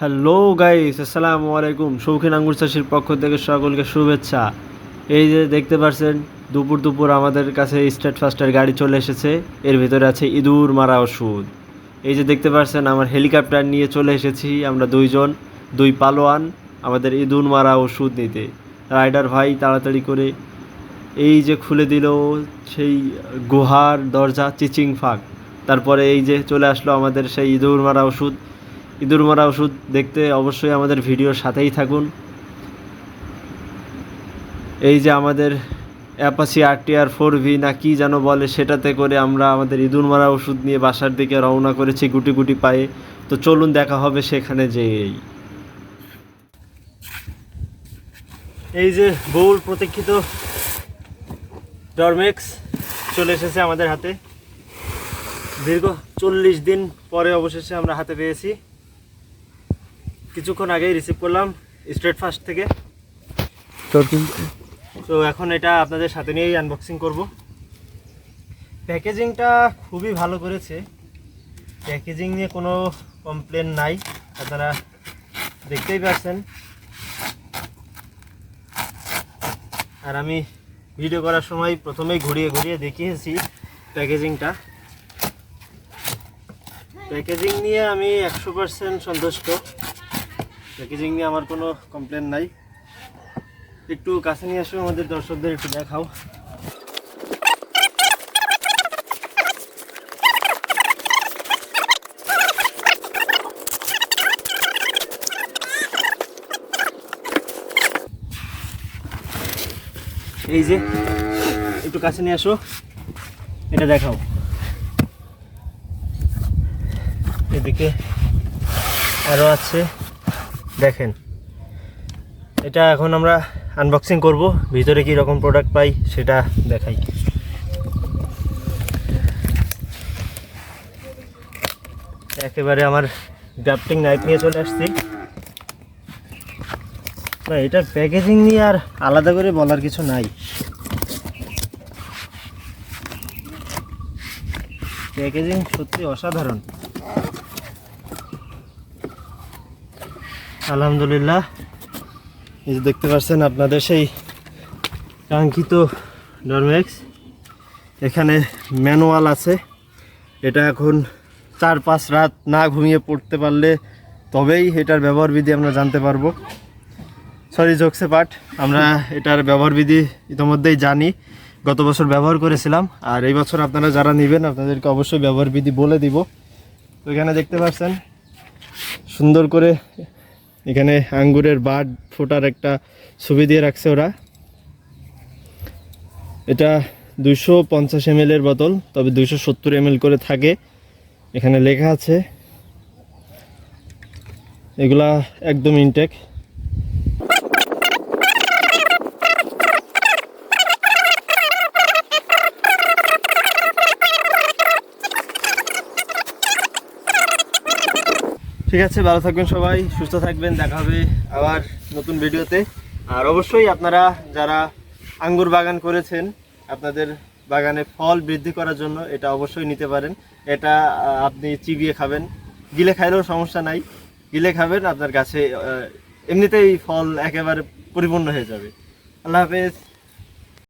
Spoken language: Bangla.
হ্যালো গাইস আসসালামু আলাইকুম। শৌখিন আঙ্গুর চাষির পক্ষ থেকে সকলকে শুভেচ্ছা। এই যে দেখতে পাচ্ছেন দুপুর দুপুর আমাদের কাছে স্টেট ফাস্টের গাড়ি চলে এসেছে। এর ভিতরে আছে ইঁদুর মারা ওষুধ। এই যে দেখতে পাচ্ছেন আমার হেলিকপ্টার নিয়ে চলে এসেছি আমরা দুইজন, দুই পালোয়ান আমাদের ইঁদুর মারা ওষুধ নিতে। রাইডার ভাই, তাড়াতাড়ি করে এই যে খুলে দিল সেই গুহার দরজা, চিচিং ফাঁক। তারপরে এই যে চলে আসলো আমাদের সেই ইঁদুর মারা ওষুধ। ইঁদুর মারা ওষুধ দেখতে অবশ্যই আমাদের ভিডিওর সাথেই থাকুন। এই যে আমাদের অ্যাপাসি আর ফোর ভি না কি যেন বলে সেটাতে করে আমরা আমাদের ইঁদুর মারা ওষুধ নিয়ে বাসার দিকে রওনা করেছি গুটি গুটি পায়ে। তো চলুন দেখা হবে সেখানে যেয়েই। এই যে বহুল প্রতীক্ষিত ডরমেক্স চলে এসেছে আমাদের হাতে। দীর্ঘ চল্লিশ দিন পরে অবশেষে আমরা হাতে পেয়েছি। কিছুক্ষণ আগেই রিসিভ করলাম স্ট্রেট ফাস্ট থেকে। তো এখন এটা আপনাদের সাথে নিয়েই আনবক্সিং করব। প্যাকেজিংটা খুবই ভালো করেছে। প্যাকেজিং নিয়ে কোনো কমপ্লেন নাই। আপনারা দেখতেই পাচ্ছেন। আর আমি ভিডিও করার সময় প্রথমেই ঘুরিয়ে ঘুরিয়ে দেখিয়েছি প্যাকেজিংটা প্যাকেজিং নিয়ে আমি একশো পার্সেন্ট সন্তুষ্ট। প্যাকেজিং নিয়ে আমার কোনো কমপ্লেন নাই। একটু কাছে নিয়ে আসো আমাদের দর্শকদের, একটু দেখাও। এই যে, একটু কাছে নিয়ে আসো। এটা দেখাও। এদিকে আরও আছে। দেখেন। এটা এখন আমরা আনবক্সিং করব, ভিতরে কি রকম প্রোডাক্ট পাই সেটা দেখাই। একেবারে আমার গ্রাফটিং নাইফ নিয়ে চলে আসছি। না এটার প্যাকেজিং নিয়ে আর আলাদা করে বলার কিছু নাই। প্যাকেজিং সত্যি অসাধারণ। আলহামদুলিল্লাহ। এই যে দেখতে পাচ্ছেন আপনাদের সেই কাঙ্ক্ষিত ডরমেক্স এখানে ম্যানুয়াল আছে। এটা এখন চার পাঁচ রাত না ঘুমিয়ে পড়তে পারলে তবেই এটার ব্যবহার বিধি আমরা জানতে পারব। সরি জোকসে পাঠ আমরা এটার ব্যবহার বিধি ইতিমধ্যেই জানি। গত বছর ব্যবহার করেছিলাম। আর এই বছর আপনারা যারা নেবেন, আপনাদেরকে অবশ্যই ব্যবহার বিধি বলে দিব। তো এখানে দেখতে পাচ্ছেন, সুন্দর করে এখানে আঙ্গুরের বাড ফোটার একটা ছবি দিয়ে রাখছে ওরা। এটা দুশো পঞ্চাশ এম এর বোতল, তবে দুশো সত্তর এম করে থাকে। এখানে লেখা আছে, এগুলা একদম ইনটেক ঠিক আছে, ভালো থাকবেন সবাই, সুস্থ থাকবেন, দেখা হবে আবার নতুন ভিডিওতে। আর অবশ্যই আপনারা যারা আঙ্গুর বাগান করেছেন, আপনাদের বাগানে ফল বৃদ্ধি করার জন্য এটা অবশ্যই নিতে পারেন। এটা আপনি চিবিয়ে খাবেন। গিলে খাইলেও সমস্যা নাই। গিলে খাবেন, আপনার কাছে এমনিতেই ফল একেবারে পরিপূর্ণ হয়ে যাবে। আল্লাহ হাফেজ।